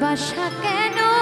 ভালোবাসা কেন?